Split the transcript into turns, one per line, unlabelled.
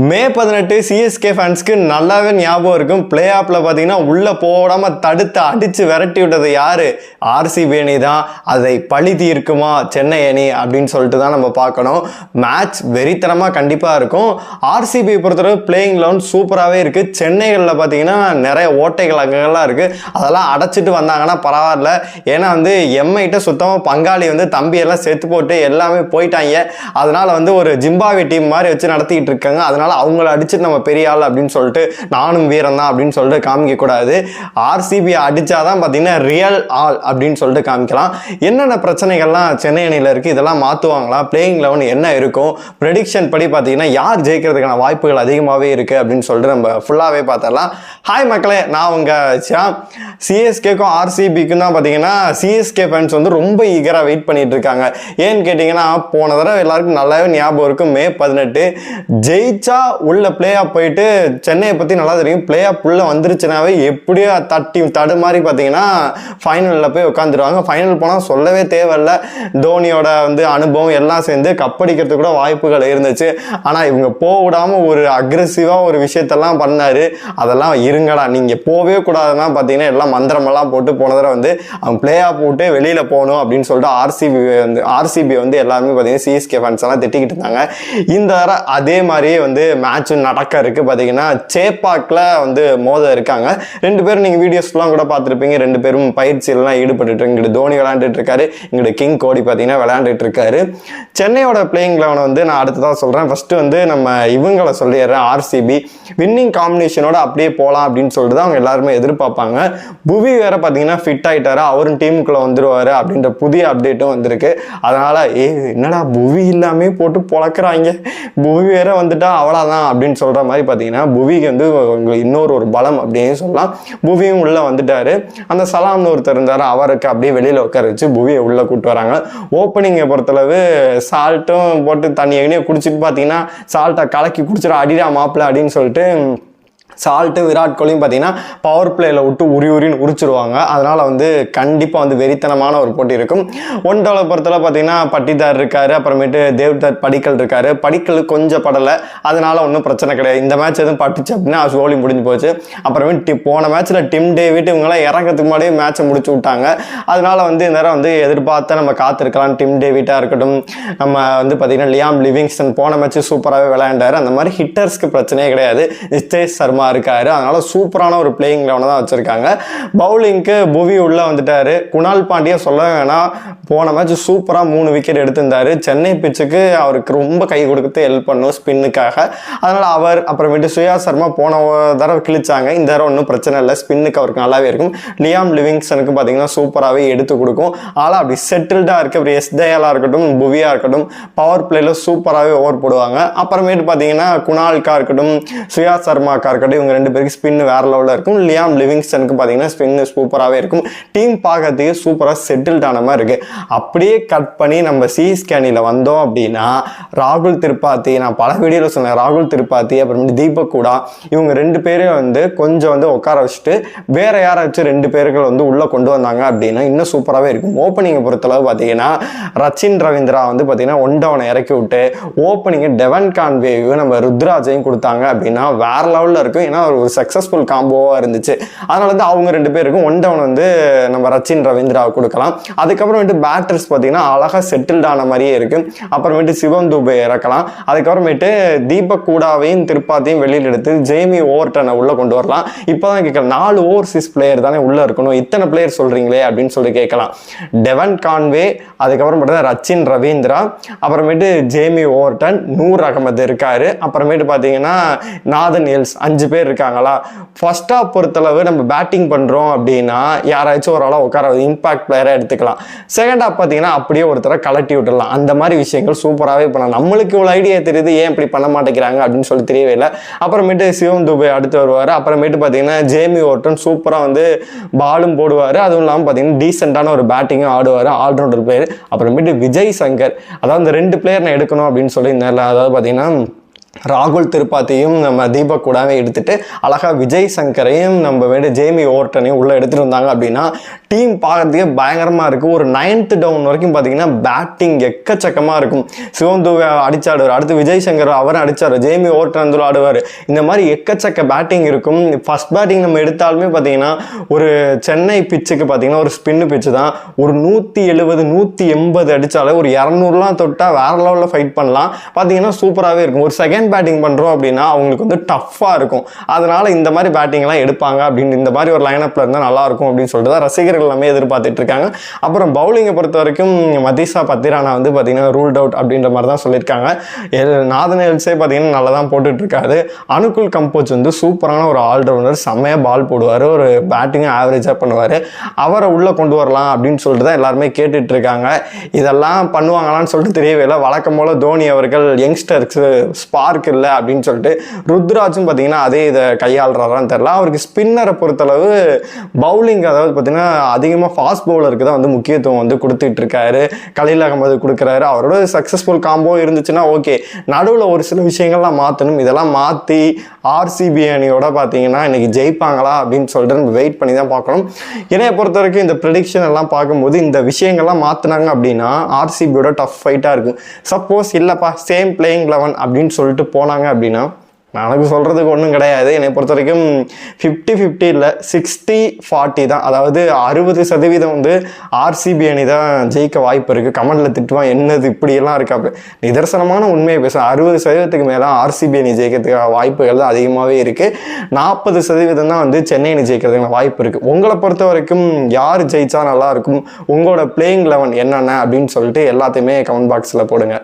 மே பதினெட்டு சிஎஸ்கே ஃபேன்ஸ்க்கு நல்லாவே ஞாபகம் இருக்கும். பிளே ஆப்பில் பார்த்தீங்கன்னா உள்ளே போடாமல் தடுத்து அடித்து விரட்டி விட்டது யார்? ஆர்சிபி அணி தான். அதை பழி தீர்க்குமா சென்னை அணி அப்படின்னு சொல்லிட்டு தான் நம்ம பார்க்கணும். மேட்ச் வெறித்தனமாக கண்டிப்பாக இருக்கும். ஆர்சிபி பொறுத்தவரை பிளேயிங் லெவன் சூப்பராகவே இருக்குது சென்னைகளில் பார்த்தீங்கன்னா நிறைய ஓட்டைகள் அங்கெல்லாம் இருக்குது அதெல்லாம் அடைச்சிட்டு வந்தாங்கன்னா பரவாயில்ல. ஏன்னா வந்து எம்ஐட்ட சுத்தமாக பங்காளி வந்து தம்பியெல்லாம் செத்து போட்டு எல்லாமே போயிட்டாங்க. அதனால் வந்து ஒரு ஜிம்பாவே டீம் மாதிரி வச்சு நடத்திக்கிட்டு இருக்காங்க. அதனால் அதனால் அவங்கள அடிச்சுட்டு நம்ம பெரிய ஆள் அப்படின்னு சொல்லிட்டு நானும் வீரம் தான் அப்படின்னு சொல்லிட்டு காமிக்கக்கூடாது ஆர்சிபியை அடித்தா தான் பார்த்தீங்கன்னா ரியல் ஆள் அப்படின்னு சொல்லிட்டு காமிக்கலாம். என்னென்ன பிரச்சனைகள்லாம் சென்னை அணியில் இருக்குது இதெல்லாம் மாற்றுவாங்களா பிளேயிங் லெவன் என்ன இருக்கும்? ப்ரெடிக்ஷன் படி பார்த்தீங்கன்னா யார் ஜெயிக்கிறதுக்கான வாய்ப்புகள் அதிகமாகவே இருக்குது அப்படின்னு சொல்லிட்டு நம்ம ஃபுல்லாகவே பார்த்தரலாம் ஹாய் மக்களே நான் உங்கள் ஷியாம். சிஎஸ்கேக்கும் ஆர்சிபிக்கும் தான் பார்த்தீங்கன்னா சிஎஸ்கே ஃபேன்ஸ் வந்து ரொம்ப ஈகராக வெயிட் பண்ணிட்டு இருக்காங்க. ஏன்னு கேட்டிங்கன்னா போன தடவை எல்லாருக்கும் நல்லாவே ஞாபகம் இருக்கும். மே பதினெட்டு. ஜெயிச்சா உள்ள பிளே ஆஃப் போயிட்டு சென்னையை பற்றி நல்லா தெரியும். பிளே ஆஃப் உள்ளே வந்துருச்சுனாவே எப்படியோ தட்டி தடுமாறி பார்த்தீங்கன்னா ஃபைனலில் போய் உட்காந்துருவாங்க ஃபைனல் போனால் சொல்லவே தேவையில்ல. தோனியோட வந்து அனுபவம் எல்லாம் சேர்ந்து கப்படிக்கிறதுக்கு கூட வாய்ப்புகள் இருந்துச்சு. ஆனால் இவங்க போக விடாமல் ஒரு அக்ரெசிவாக ஒரு விஷயத்தெல்லாம் பண்ணார். அதெல்லாம் இருங்கடா. நீங்கள் போகவே கூடாதுன்னா பார்த்தீங்கன்னா எல்லாம் மந்திரமெல்லாம் போட்டு போன தடவை வந்து அவங்க பிளே ஆஃப் போட்டு வெளியில் போகணும் அப்படின்னு சொல்லிட்டு ஆர்சிபி வந்து ஆர்சிபி வந்து எல்லாருமே பார்த்தீங்கன்னா சிஎஸ்கே ஃபேன்ஸ் எல்லாம் திட்டிக்கிட்டு இருந்தாங்க. இந்த தடவை அதே மாதிரியே வந்து மேட்ச் நடக்க இருக்குது பார்த்தீங்கன்னா சேப்பாக்கில் வந்து மோத இருக்காங்க. ரெண்டு பேரும் நீங்கள் வீடியோஸ்லாம் கூட பார்த்துருப்பீங்க. ரெண்டு பேரும் பயிற்சியிலலாம் ஈடுபட்டு இங்கிட்டு தோனி விளையாண்டுட்டு இருக்காரு. இங்கிட்டு கிங் கோடி பார்த்தீங்கன்னா விளையாண்டுட்டு இருக்காரு. சென்னையோட பிளேயிங் லெவனை வந்து நான் அடுத்ததாக சொல்கிறேன் ஃபஸ்ட்டு வந்து நம்ம இவங்களை சொல்லிடுறேன் ஆர்சிபி வின்னிங் காம்பினேஷனோட அப்படியே போகலாம் அப்படின்னு சொல்லிட்டு தான் அவங்க எல்லாருமே எதிர்பார்ப்பாங்க. புவி வேற பார்த்தீங்கன்னா ஃபிட் ஆகிட்டாரு அவரும் டீமுக்குள்ளே வந்துருவார் அப்படின்ற புதிய அப்டேட்டும் வந்திருக்கு. அதனால் ஏ என்னடா புவி இல்லாமே போட்டு பொழக்கிறாங்க. புவி வேற வந்துட்டா அவ்வளோதான் அப்படின்னு சொல்கிற மாதிரி பார்த்தீங்கன்னா புவிக்கு வந்து இன்னொரு ஒரு பலம் அப்படின்னு சொல்லலாம். புவியும் உள்ளே வந்துட்டார். அந்த சலாம்னு ஒருத்தர் இருந்தார். அவருக்கு அப்படியே வெளியில் உட்கார வச்சு புவியை உள்ளே கூப்பிட்டு வராங்க. ஓப்பனிங்கை பொறுத்தளவு சால்ட்டும் போட்டு தண்ணி எங்கேயும் குடிச்சிட்டு பார்த்தீங்கன்னா சால்ட்டை கலக்கி குடிச்சிடும் அடிடா மாப்பிள்ள அப்படின்னு சொல்லிட்டு சால்ட்டு விராட் கோலியும் பார்த்தீங்கன்னா பவர் பிளேயில் விட்டு உரி உரின்னு உரிச்சிருவாங்க. அதனால் வந்து கண்டிப்பாக வந்து வெறித்தனமான ஒரு போட்டி இருக்கும். ஒன் டவுலை பொறுத்தல பார்த்தீங்கன்னா பட்டிதார் இருக்கார் அப்புறமேட்டு தேவ்தார் படிக்கல் இருக்கார். படிக்கல் கொஞ்சம் படலை அதனால் ஒன்றும் பிரச்சனை கிடையாது. இந்த மேட்ச் எதுவும் பட்டுச்சு அப்படின்னா கோலி முடிஞ்சு போச்சு. அப்புறமேட்டு டி- போன மேட்ச்சில் டிம் டேவிட் இவங்களாம் இறங்கிறதுக்கு முன்னாடியே மேட்ச்சை முடிச்சு விட்டாங்க. அதனால் வந்து இந்த நேரம் வந்து எதிர்பார்த்தா நம்ம காத்திருக்கலாம். டிம் டேவிட்டாக இருக்கட்டும் நம்ம வந்து பார்த்தீங்கன்னா லியாம் லிவிங்ஸ்டன் போன மேட்ச்சு சூப்பராகவே விளையாண்டார். அந்த மாதிரி ஹிட்டர்ஸ்க்கு பிரச்சனையே கிடையாது. நித்தேஷ் சர்மா இருக்காரு. அதனால சூப்பரான ஒரு பிளேயிங் லெவனை தான் வச்சிருக்காங்க. பவுலிங்க்கு புவி உள்ளே வந்துட்டாரு. குணால் பாண்டியா சொல்ல வேணாம். போன மேட்ச் சூப்பராக மூணு விக்கெட் எடுத்திருந்தாரு. சென்னை பிச்சுக்கு அவருக்கு ரொம்ப கை கொடுத்து ஹெல்ப் பண்ணும் ஸ்பின்னுக்காக அதனால் அவர் அப்புறமேட்டு சுயா சர்மா போன தடவை கிழிச்சாங்க. இந்த தடவை ஒன்றும் பிரச்சனை இல்லை. ஸ்பின்னுக்கு அவருக்கு நல்லாவே இருக்கும். லியாம் லிவிங்ஸ்டனுக்கு பார்த்தீங்கன்னா சூப்பராகவே எடுத்து கொடுக்கும். ஆனால் அப்படி செட்டில்டாக இருக்க அப்படி எஸ் இருக்கட்டும் புவியாக இருக்கட்டும் பவர் பிளேயில் சூப்பராகவே ஓவர் போடுவாங்க. அப்புறமேட்டு பார்த்தீங்கன்னா குணால்கா இருக்கட்டும் சுயா சர்மாக்கா இருக்கட்டும் இவங்க ரெண்டு பேருக்கு ஸ்பின் வேற லெவலில் இருக்கும். லியாம் லிவிங்ஸ்டனுக்கு பார்த்தீங்கன்னா ஸ்பின் சூப்பராகவே இருக்கும். டீம் பார்க்கறதுக்கு சூப்பராக செட்டில்ட் ஆன மாதிரி இருக்கு. அப்படியே கட் பண்ணி நம்ம சி ஸ்கேனில் வந்தோம் அப்படின்னா ராகுல் திருப்பாத்தி நான் பல வீடியோவில் சொன்னேன் ராகுல் திருப்பாத்தி அப்புறமேட்டு தீபக் கூடா இவங்க ரெண்டு பேரையும் வந்து கொஞ்சம் வந்து உட்கார வச்சுட்டு வேற யாராச்சும் ரெண்டு பேர்கள் வந்து உள்ள கொண்டு வந்தாங்க அப்படின்னா இன்னும் சூப்பராகவே இருக்கும். ஓப்பனிங்கை பொறுத்தளவு பார்த்தீங்கன்னா ரச்சின் ரவீந்திரா வந்து பார்த்தீங்கன்னா ஒன் டவுனை இறக்கி விட்டு ஓப்பனிங்கு டெவன் கான்வேவையும் நம்ம ருத்ராஜையும் கொடுத்தாங்க அப்படின்னா வேற லெவலில் இருக்கும் ஏன்னா ஒரு சக்ஸஸ்ஃபுல் காம்போவாக இருந்துச்சு. அதனால வந்து அவங்க ரெண்டு பேருக்கும் ஒன் டவுன் வந்து நம்ம ரச்சின் ரவீந்திராவை கொடுக்கலாம். அதுக்கப்புறமேட்டு பேட்டர்ஸ் பார்த்தீங்கன்னா அழகாக செட்டில்ட் ஆன மாதிரியே இருக்கும் அப்புறமேட்டு சிவம் தூபை இறக்கலாம். அதுக்கப்புறமேட்டு தீபக் கூடாவையும் திருப்பாத்தையும் வெளியில் எடுத்து ஜேமி ஓவர்டனை உள்ளே கொண்டு வரலாம். இப்போதான் கேட்கலாம். நாலு ஓவர்சீஸ் பிளேயர் தானே உள்ளே இருக்கணும். இத்தனை பிளேயர் சொல்கிறீங்களே அப்படின்னு சொல்லி கேட்கலாம். டெவன் கான்வே அதுக்கப்புறம் பார்த்தீங்கன்னா ரச்சின் ரவீந்திரா. அப்புறமேட்டு ஜேமி ஓவர்டன் நூர் அகமது இருக்காரு. அப்புறமேட்டு பார்த்தீங்கன்னா நாதன் எல்ஸ் அஞ்சு பேர் இருக்காங்களா? ஃபர்ஸ்ட் ஆஃப் பொறுத்தளவு நம்ம பேட்டிங் பண்ணுறோம் அப்படின்னா யாராச்சும் ஒரு ஆளாக உட்கார இம்பாக்ட் பிளேயராக எடுத்துக்கலாம். செகண்ட் ஹாஃப் பார்த்தீங்கன்னா அப்படியே ஒருத்தரை கலட்டி விட்டுடலாம். அந்த மாதிரி விஷயங்கள் சூப்பராகவே பண்ணலாம். நம்மளுக்கு இவ்வளோ ஐடியா தெரியுது ஏன் இப்படி பண்ண மாட்டேங்கிறாங்க அப்படின்னு சொல்லி தெரியவே இல்லை. அப்புறமேட்டு சிவம் துபே அடுத்து வருவார். அப்புறமேட்டு பார்த்தீங்கன்னா ஜேமி ஓர்டன் சூப்பராக வந்து பாலும் போடுவார். அதுவும் இல்லாமல் பார்த்தீங்கன்னா டீசெண்டான ஒரு பேட்டிங்கும் ஆடுவார். ஆல்ரவுண்டர் பிளேயர் அப்புறமேட்டு விஜய் சங்கர். அதாவது அந்த ரெண்டு பிளேயர் நான் எடுக்கணும் அப்படின்னு சொல்லி அதாவது பார்த்தீங்கன்னா ராகுல் திருப்பாத்தியும் நம்ம தீபக் கூடவே எடுத்துகிட்டு அழகாக விஜய் சங்கரையும் நம்ம வேண்டிய ஜேமி ஓர்டனையும் உள்ளே எடுத்துகிட்டு வந்தாங்க அப்படின்னா டீம் பார்க்கறதுக்கே பயங்கரமாக இருக்குது ஒரு நைன்த்து டவுன் வரைக்கும் பார்த்தீங்கன்னா பேட்டிங் எக்கச்சக்கமாக இருக்கும். சிவம் தூவை அடிச்சாடுவார். அடுத்து விஜய் சங்கர் அவரும் அடித்தார் ஜேமி ஓர்டன் வந்து ஆடுவார். இந்த மாதிரி எக்கச்சக்க பேட்டிங் இருக்கும். ஃபர்ஸ்ட் பேட்டிங் நம்ம எடுத்தாலுமே பார்த்தீங்கன்னா ஒரு சென்னை பிச்சுக்கு பார்த்தீங்கன்னா ஒரு ஸ்பின்னு பிச்சு தான். ஒரு நூற்றி எழுபது நூற்றி எண்பது அடித்தாலே ஒரு இரநூறுலாம் தொட்டால் வேற லெவலில் ஃபைட் பண்ணலாம். பார்த்தீங்கன்னா சூப்பராகவே இருக்கும். ஒரு செகண்ட் பேட்டிங் பண்ணுறோம் அப்படின்னா அவங்களுக்கு வந்து டஃப்பாக இருக்கும். அதனால் இந்த மாதிரி பேட்டிங்லாம் எடுப்பாங்க அப்படின்னு இந்த மாதிரி ஒரு லைனப்பில் இருந்தால் நல்லா இருக்கும் அப்படின்னு சொல்லிட்டு தான் ரசிகர்கள் எல்லாமே எதிர்பார்த்துட்டு இருக்காங்க. அப்புறம் பவுலிங்கை பொறுத்த வரைக்கும் மதிஷா பத்திரானா வந்து பார்த்திங்கன்னா ரூல்ட் அவுட் அப்படின்ற மாதிரி தான் சொல்லியிருக்காங்க. நாதன் எல்ஸே பார்த்தீங்கன்னா நல்லா தான் போட்டுட்ருக்காரு அனுகுல் கம்போஸ் வந்து சூப்பரான ஒரு ஆல்ரவுண்டர் செம்மையாக பால் போடுவார். ஒரு பேட்டிங்கும் ஆவரேஜாக பண்ணுவார். அவரை உள்ளே கொண்டு வரலாம் அப்படின்னு சொல்லிட்டு தான் எல்லாருமே கேட்டுட்டு இருக்காங்க. இதெல்லாம் பண்ணுவாங்களான்னு சொல்லிட்டு தெரியவே இல்லை. வழக்கம் போல் தோனி அவர்கள் யங்ஸ்டர்ஸ் ஸ்பார் இல்லை அப்படின்னு சொல்லிட்டு ருத்ராஜும் பார்த்தீங்கன்னா அதே இதை கையாளுறாரான்னு தெரில அவருக்கு ஸ்பின்னரை பொறுத்தளவு பவுலிங் அதாவது பார்த்தீங்கன்னா அதிகமாக ஃபாஸ்ட் பவுலருக்கு தான் வந்து முக்கியத்துவம் வந்து கொடுத்துட்டு இருக்காரு கலீல் அகமது கொடுக்குறாரு. அவரோட சக்ஸஸ்ஃபுல் காம்போ இருந்துச்சுன்னா ஓகே நடுவில் ஒரு சில விஷயங்கள்லாம் மாற்றணும் இதெல்லாம் மாற்றி ஆர்சிபி அணியோட பார்த்தீங்கன்னா இன்னைக்கு ஜெயிப்பாங்களா அப்படின்னு சொல்லிட்டு நம்ம வெயிட் பண்ணி தான் பார்க்கணும். என்னைய பொறுத்த வரைக்கும் இந்த ப்ரெடிக்ஷன் எல்லாம் பார்க்கும்போது இந்த விஷயங்கள்லாம் மாற்றினாங்க அப்படின்னா ஆர்சிபியோட டஃப் ஃபைட்டாக இருக்கும். சப்போஸ் இல்லைப்பா சேம் பிளேயிங் லெவன் அப்படின்னு சொல்லிட்டு போனாங்க அப்படின்னா எனக்கு சொல்கிறதுக்கு ஒன்றும் கிடையாது. என்னை பொறுத்த வரைக்கும் ஃபிஃப்டி ஃபிஃப்டி இல்லை சிக்ஸ்டி ஃபார்ட்டி தான். அதாவது அறுபது சதவீதம் வந்து ஆர்சிபி அணி தான் ஜெயிக்க வாய்ப்பு இருக்குது கமெண்டில் திட்டுவான் என்னது இப்படியெல்லாம் இருக்காப்பு நிதர்சனமான உண்மையை பேச. அறுபது சதவீதத்துக்கு மேலே ஆர்சிபி அணி ஜெயிக்கிறதுக்காக வாய்ப்புகள் தான் அதிகமாகவே இருக்குது நாற்பது சதவீதம் தான் வந்து சென்னை அணி ஜெயிக்கிறதுக்கு வாய்ப்பு இருக்குது உங்களை பொறுத்த வரைக்கும் யார் ஜெயித்தா நல்லாயிருக்கும் உங்களோட பிளேயிங் லெவன் என்னென்ன அப்படின்னு சொல்லிட்டு எல்லாத்தையுமே கமெண்ட் பாக்ஸில் போடுங்க.